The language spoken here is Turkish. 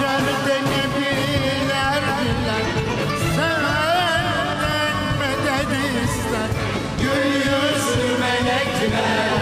mahşerde ne bilerdiler Sevenden medet ister? Gül melekler.